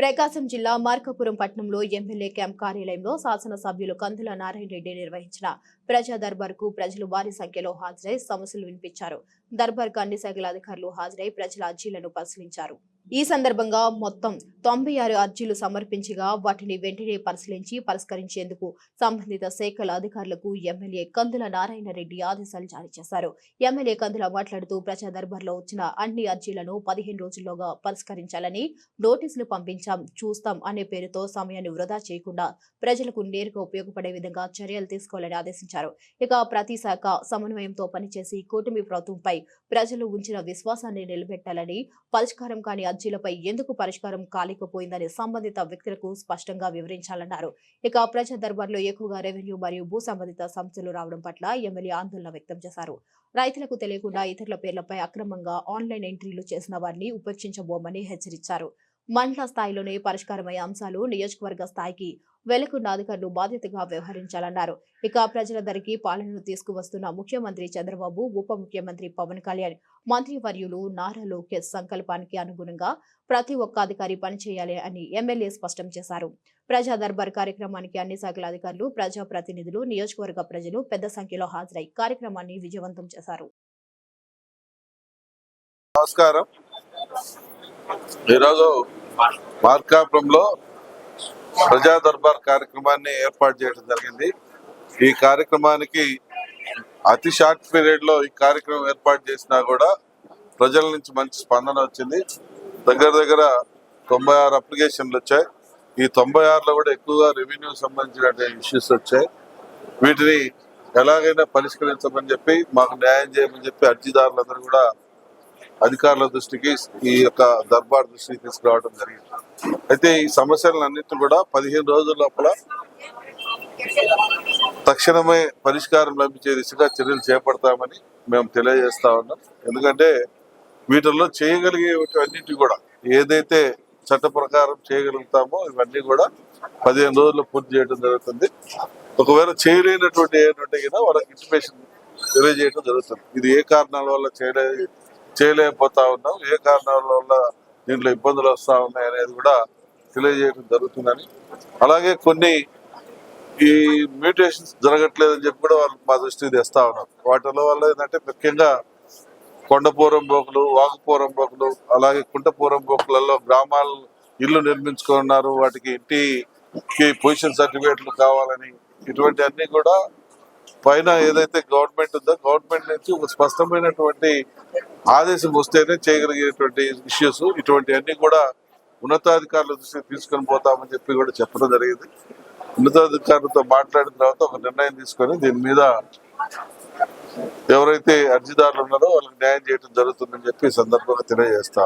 ప్రకాశం జిల్లా మార్కాపురం పట్టణంలో MLA camp కార్యాలయంలో శాసనసభ్యులు కందుల నారాయణ రెడ్డి నిర్వహించిన ప్రజా దర్బార్కు ప్రజలు భారీ సంఖ్యలో హాజరై సమస్యలు వినిపించారు. దర్బార్కు అన్ని శాఖల అధికారులు హాజరై ప్రజల అర్జీలను పరిశీలించారు. ఈ సందర్భంగా మొత్తం తొంభై ఆరు అర్జీలు సమర్పించగా వాటిని వెంటనే పరిశీలించి పరిష్కరించేందుకు సంబంధిత శాఖల అధికారులకు ఎమ్మెల్యే కందుల నారాయణ రెడ్డి ఆదేశాలు జారీ చేశారు. ఎమ్మెల్యే కందుల మాట్లాడుతూ ప్రజా దర్బార్లో వచ్చిన అన్ని అర్జీలను పదిహేను రోజుల్లోగా పరిష్కరించాలని నోటీసులు పంపించాం చూస్తాం అనే పేరుతో సమయాన్ని వృధా చేయకుండా ప్రజలకు నేరుగా ఉపయోగపడే విధంగా చర్యలు తీసుకోవాలని ఆదేశించారు. ఇక ప్రతి శాఖ సమన్వయంతో పనిచేసి కూటమి ప్రభుత్వంపై ప్రజలు ఉంచిన విశ్వాసాన్ని నిలబెట్టాలని పరిష్కారం కాని అర్జీలపై ఎందుకు పరిష్కారం కాలేకపోయిందని సంబంధిత వ్యక్తులకు స్పష్టంగా వివరించాలన్నారు. ఇక ప్రజా దర్బార్లో ఎక్కువగా రెవెన్యూ మరియు భూ సంబంధిత సమస్యలు రావడం పట్ల ఎమ్మెల్యే ఆందోళన వ్యక్తం చేశారు. రైతులకు తెలియకుండా ఇతరుల పేర్లపై అక్రమంగా ఆన్లైన్ ఎంట్రీలు చేసిన వారిని ఉపేక్షించబోమని హెచ్చరించారు. మండల స్థాయిలోనే పరిష్కారమయ్యే అంశాలు నియోజకవర్గ స్థాయికి వెలకున్న అధికారులు బాధ్యతగా వ్యవహరించాలన్నారు. ఇక ప్రజలందరికీ పాలనను తీసుకువస్తున్న ముఖ్యమంత్రి చంద్రబాబు ఉప ముఖ్యమంత్రి పవన్ కళ్యాణ్ మంత్రివర్యులు నారా లోకేష్ సంకల్పానికి అనుగుణంగా ప్రతి ఒక్క అధికారి పనిచేయాలి అని ఎమ్మెల్యే స్పష్టం చేశారు. ప్రజా దర్బార్ కార్యక్రమానికి అన్ని శాఖల అధికారులు ప్రజా ప్రతినిధులు నియోజకవర్గ ప్రజలు పెద్ద సంఖ్యలో హాజరై కార్యక్రమాన్ని విజయవంతం చేశారు. నమస్కారం. ఈరోజు మార్కాపురంలో ప్రజా దర్బార్ కార్యక్రమాన్ని ఏర్పాటు చేయడం జరిగింది. ఈ కార్యక్రమానికి అతి షార్ట్ పీరియడ్లో ఈ కార్యక్రమం ఏర్పాటు చేసినా కూడా ప్రజల నుంచి మంచి స్పందన వచ్చింది. దగ్గర దగ్గర తొంభై ఆరు అప్లికేషన్లు వచ్చాయి. ఈ తొంభై ఆరులో కూడా ఎక్కువగా రెవెన్యూ సంబంధించిన ఇష్యూస్ వచ్చాయి. వీటిని ఎలాగైనా పరిష్కరించమని చెప్పి మాకు న్యాయం చేయమని చెప్పి అర్జీదారులందరూ కూడా అధికారుల దృష్టికి ఈ యొక్క దర్బార్ దృష్టికి తీసుకురావడం జరిగింది. అయితే ఈ సమస్యలన్నింటినీ కూడా పదిహేను రోజుల లోపల తక్షణమే పరిష్కారం లభించే దిశగా చర్యలు చేపడతామని మేము తెలియజేస్తా ఉన్నాం. ఎందుకంటే వీటిల్లో చేయగలిగే అన్నింటి కూడా ఏదైతే చట్ట ప్రకారం చేయగలుగుతామో ఇవన్నీ కూడా పదిహేను రోజుల్లో పూర్తి చేయడం జరుగుతుంది. ఒకవేళ చేయలేనటువంటి ఏంటంటే కదా వాళ్ళకి ఇన్ఫర్మేషన్ తెలియజేయడం జరుగుతుంది. ఇది ఏ కారణాల వల్ల చేయలే చేయలేకపోతా ఉన్నాం. ఏ కారణాల వల్ల దీంట్లో ఇబ్బందులు వస్తూ ఉన్నాయి అనేది కూడా తెలియజేయడం జరుగుతుందని. అలాగే కొన్ని ఈ మ్యూటేషన్స్ జరగట్లేదని చెప్పి కూడా వాళ్ళు మా దృష్టికి తెస్తా ఉన్నారు. వాటిలో వల్ల ఏంటంటే ముఖ్యంగా కొండపూరం బోకులు వాగుపూరం బోకులు అలాగే కుంటపూరం బోకులలో గ్రామాలు ఇల్లు నిర్మించుకున్నారు. వాటికి ఇంటికి పొజిషన్ సర్టిఫికేట్లు కావాలని ఇటువంటి అన్ని కూడా పైన ఏదైతే గవర్నమెంట్ ఉందో గవర్నమెంట్ నుంచి ఒక స్పష్టమైనటువంటి ఆదేశం వస్తేనే చేయగలిగేటువంటి ఇష్యూస్ ఇటువంటివన్నీ కూడా ఉన్నతాధికారుల దృష్టికి తీసుకొని పోతామని చెప్పి కూడా చెప్పడం జరిగింది. ఉన్నతాధికారులతో మాట్లాడిన తర్వాత ఒక నిర్ణయం తీసుకొని దీని మీద ఎవరైతే అర్జీదారులు ఉన్నారో వాళ్ళకి న్యాయం చేయడం జరుగుతుందని చెప్పి సందర్భంగా తెలియజేస్తా